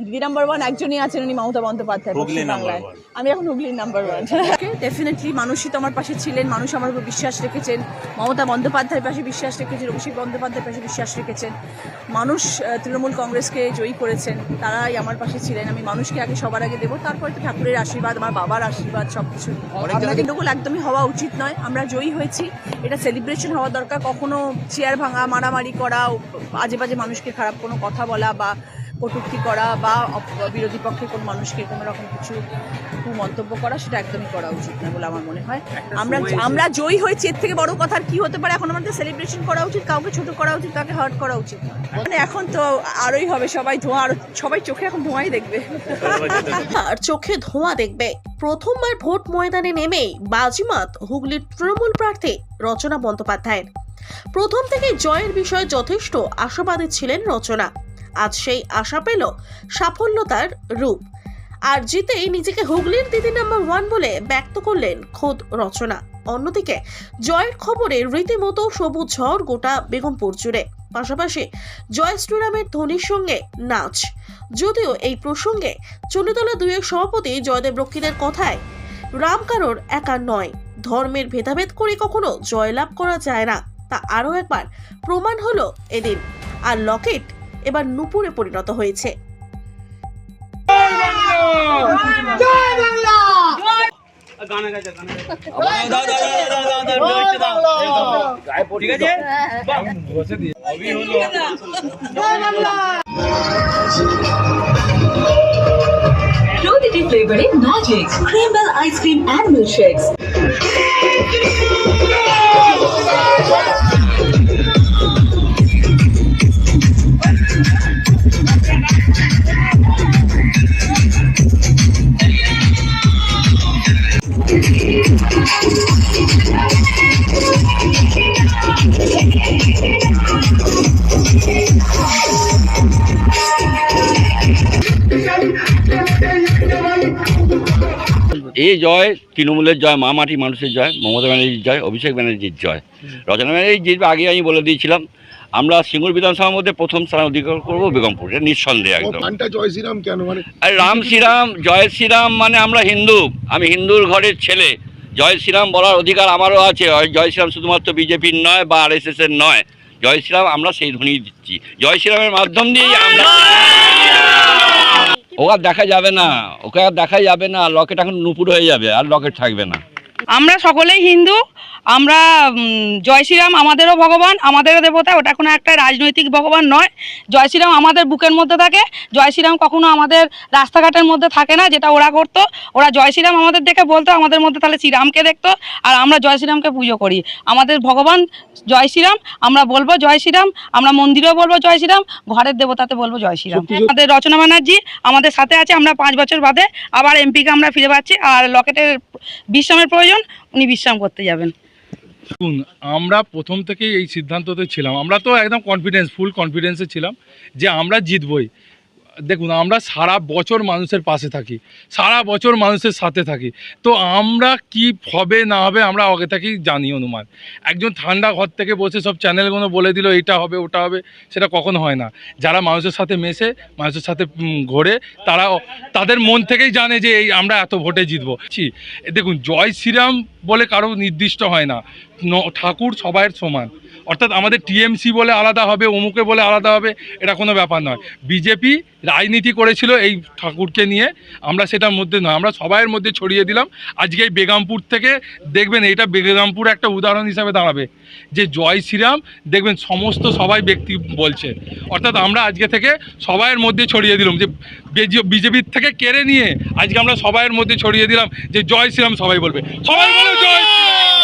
দিদি number one একজনই আছেন উনি মমতা বন্দ্যোপাধ্যায় হুগলি বাংলায়। আমি এখন হুগলির নাম্বার ওয়ান ডেফিনেটলি মানুষই তো আমার পাশে ছিলেন মানুষ আমার উপর বিশ্বাস রেখেছেন। মমতা বন্দ্যোপাধ্যায়ের পাশে বিশ্বাস রেখেছেন অভিষেক বন্দ্যোপাধ্যায়ের পাশে বিশ্বাস রেখেছেন। মানুষ তৃণমূল কংগ্রেসকে জয়ী করেছেন তারাই আমার পাশে ছিলেন। আমি মানুষকে আগে সবার আগে দেবো তারপরে তো ঠাকুরের আশীর্বাদ আমার বাবার আশীর্বাদ সব কিছু গন্ডগোল একদমই হওয়া উচিত নয় আমরা জয়ী হয়েছি। এটা সেলিব্রেশন হওয়া দরকার কখনো চেয়ার ভাঙা মারামারি করা বাজে বাজে মানুষকে খারাপ কোনো কথা বলা বা কটূক্তি করা বা বিরোধী পক্ষে কোনো মানুষকে কোনো রকম কিছু মন্তব্য করা সেটা একদমই করা উচিত না বলে আমার মনে হয়। আমরা আমরা জয়ী হয়েছি এর থেকে বড় কথা আর কি হতে পারে? এখন আমাদের সেলিব্রেশন করা উচিত কাউকে ছোট করা উচিত কাউকে হার্ট করা উচিত। না মানে এখন তো আরোই হবে সবাই ধোঁয়া আর সবাই চোখে এখন ধোঁয়াই দেখবে। আর চোখে ধোঁয়া দেখবে। প্রথমবার ভোট ময়দানে নেমেই বাজিমাত হুগলির তৃণমূল প্রার্থী রচনা বন্দ্যোপাধ্যায়ের। প্রথম থেকে জয়ের বিষয়ে যথেষ্ট আশাবাদী ছিলেন রচনা। আজ সেই আশা পেল সাফল্যতার রূপ। আর জিতেই নিজেকে হুগলির দিদি নাম্বার ওয়ান বলে ব্যক্ত করলেন খোদ রচনা। অন্যদিকে জয়ের খবরে রীতিমতো সবুজ ঝড় গোটা বেগমপুর জুড়ে। পাশাপাশি জয় শ্রীরামের ধ্বনির সঙ্গে নাচ। যদিও এই প্রসঙ্গে চণ্ডীতলা দুইয়ের সভাপতি জয়দেব রক্ষীদের কথায়, রাম কারোর একা নয়। ধর্মের ভেদাভেদ করে কখনো জয়লাভ করা যায় না। তা আরও একবার প্রমাণ হলো এদিন। আর লকেট এবার নুপুরে পরিণত হয়েছে Fluidity flavoring Magic, Cream Bell Ice Cream and Milkshakes. এই জয়, তৃণমূলের জয়, মা মাটি মানুষের জয়, মমতা ব্যানার্জির জয়, অভিষেক ব্যানার্জির জয়। রচনা ব্যানার্জি জিতবে আগে আমি বলে দিয়েছিলাম আমরা সিঙ্গুর বিধানসভার মধ্যে প্রথম স্থান অধিকার করব বেগমপুর এটা নিঃসন্দেহে একদম। জয় শ্রীরাম কেন? মানে আর রাম শ্রীরাম জয় শ্রীরাম মানে আমরা হিন্দু আমি হিন্দুর ঘরের ছেলে। জয় শ্রীরাম বলার অধিকার আমারও আছে জয় শ্রীরাম শুধুমাত্র বিজেপির নয় বা আর এর নয়। জয় শ্রীরাম আমরা সেই ধ্বনি দিচ্ছি। জয় শ্রীরামের মাধ্যম দিয়েই আমরা ও আর দেখা যাবে না ওকে আর দেখা যাবে না লকেট এখন নুপুর হয়ে যাবে আর লকেট থাকবে না। আমরা সকলেই হিন্দু আমরা জয় শ্রীরাম আমাদেরও ভগবান আমাদেরও দেবতা ওটা কোনো একটা রাজনৈতিক ভগবান নয়। জয় শ্রীরাম আমাদের বুকের মধ্যে থাকে জয় শ্রীরাম কখনো আমাদের রাস্তাঘাটের মধ্যে থাকে না যেটা ওরা করতো। ওরা জয় শ্রীরাম আমাদের দেখে বলতো আমাদের মধ্যে তাহলে শ্রীরামকে দেখতো আর আমরা জয় শ্রীরামকে পুজো করি। আমাদের ভগবান জয় শ্রীরাম আমরা বলব জয় শ্রীরাম আমরা মন্দিরেও বলব জয় শ্রীরাম ঘরের দেবতাতে বলব জয় শ্রীরাম। আমাদের রচনা ব্যানার্জি আমাদের সাথে আছে আমরা পাঁচ বছর বাদে আবার এমপিকে আমরা ফিরে পাচ্ছি আর লকেটের বিশ্রামের প্রয়োজন উনি বিশ্রাম করতে যাবেন। দেখুন, আমরা প্রথম থেকেই এই সিদ্ধান্ততে ছিলাম। আমরা তো একদম কনফিডেন্স ফুল কনফিডেন্সে ছিলাম যে আমরা জিতবই। দেখুন, আমরা সারা বছর মানুষের পাশে থাকি, সারা বছর মানুষের সাথে থাকি। তো আমরা কি হবে, না হবে, আমরা আগে থেকেই জানি অনুমান। একজন ঠান্ডা ঘর থেকে বসে সব চ্যানেলগুলো বলে দিল, এটা হবে, ওটা হবে, সেটা কখনো হয় না। যারা মানুষের সাথে মেশে, মানুষের সাথে ঘোরে, তারা তাদের মন থেকেই জানে যে এই আমরা এত ভোটে জিতবো। দেখুন, জয় শ্রীরাম বলে কারও নির্দিষ্ট হয় ন- ঠাকুর সবাইয়ের সমান। অর্থাৎ আমাদের টিএমসি বলে আলাদা হবে, অমুকে বলে আলাদা হবে, এটা কোনো ব্যাপার নয়। বিজেপি রাজনীতি করেছিল এই ঠাকুরকে নিয়ে, আমরা সেটার মধ্যে নয়। আমরা সবাইয়ের মধ্যে ছড়িয়ে দিলাম। আজকে এই বেগামপুর থেকে দেখবেন এটা বেগামপুর একটা উদাহরণ হিসাবে দাঁড়াবে। যে জয় শ্রীরাম, দেখবেন সমস্ত সবাই ব্যক্তি বলছে। অর্থাৎ আমরা আজকে থেকে সবাইয়ের মধ্যে ছড়িয়ে দিলাম যে বিজেপির থেকে কেড়ে নিয়ে আজকে আমরা সবাইয়ের মধ্যে ছড়িয়ে দিলাম যে জয় শ্রীরাম সবাই বলবে। সবাই বলে জয় শ্রীরাম!